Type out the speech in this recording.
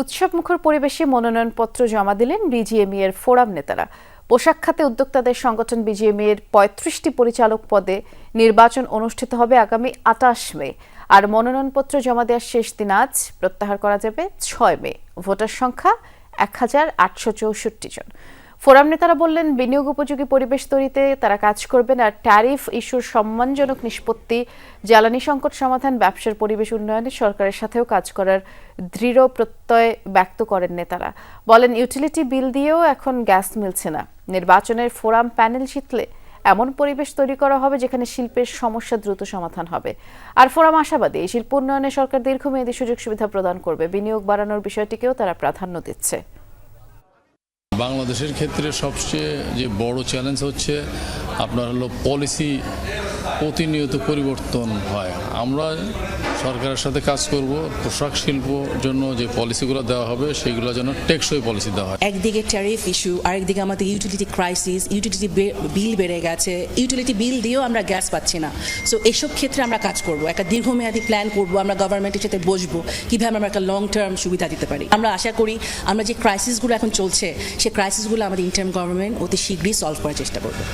উৎসবমুখর পরিবেশে মনোনয়নপত্র জমা দিলেন বিজিএমই এর ফোরাম নেতারা। পোশাক খাতে উদ্যোক্তাদের সংগঠন বিজিএমই এর পঁয়ত্রিশটি পরিচালক পদে নির্বাচন অনুষ্ঠিত হবে আগামী আটাশ মে। আর মনোনয়নপত্র জমা দেওয়ার শেষ দিন আজ, প্রত্যাহার করা যাবে ছয় মে। ভোটার সংখ্যা এক হাজার আটশো চৌষট্টি জন। ফোরাম নেতারা বললেন, বিনিয়োগ উপযোগী পরিবেশ তৈরিতে তারা কাজ করবেন আর ট্যারিফ ইস্যুর সম্মানজনক নিষ্পত্তি, জ্বালানি সংকট সমাধান, ব্যবসার পরিবেশ উন্নয়নে সরকারের সাথেও কাজ করার দৃঢ় প্রত্যয় ব্যক্ত করেন নেতারা। বলেন, ইউটিলিটি বিল দিয়েও এখন গ্যাস মিলছে না। নির্বাচনের ফোরাম প্যানেল জিতলে এমন পরিবেশ তৈরি করা হবে যেখানে শিল্পের সমস্যা দ্রুত সমাধান হবে। আর ফোরাম আশাবাদী শিল্প উন্নয়নে সরকার দীর্ঘমেয়াদী সুযোগ সুবিধা প্রদান করবে। বিনিয়োগ বাড়ানোর বিষয়টিকেও তারা প্রাধান্য দিচ্ছে। বাংলাদেশের ক্ষেত্রে সবচেয়ে যে বড় চ্যালেঞ্জ হচ্ছে আপনার হলো পলিসি প্রতিনিয়ত পরিবর্তন হয়। আমরা সরকারের সাথে কাজ করব, পোশাক শিল্প জন্য যে পলিসিগুলো দেওয়া হবে, সেগুলো যেন টেকসই পলিসি দেওয়া হয়। একদিকে ট্যারিফ ইস্যু আরেকদিকে আমাদের ইউটিলিটি ক্রাইসিস ইউটিলিটি বিল বেড়ে গেছে। ইউটিলিটি বিল দিয়েও আমরা গ্যাস পাচ্ছি না। সো এসব ক্ষেত্রে আমরা কাজ করব। একটা দীর্ঘমেয়াদী প্ল্যান করব, আমরা গভর্নমেন্টের সাথে বসবো, কীভাবে আমরা একটা লং টার্ম সুবিধা দিতে পারি। আমরা আশা করি, আমরা যে ক্রাইসিসগুলো এখন চলছে সেই ক্রাইসিসগুলো আমাদের ইন্টার্ম গভর্নমেন্ট অতি শীঘ্রই সলভ করার চেষ্টা করবে।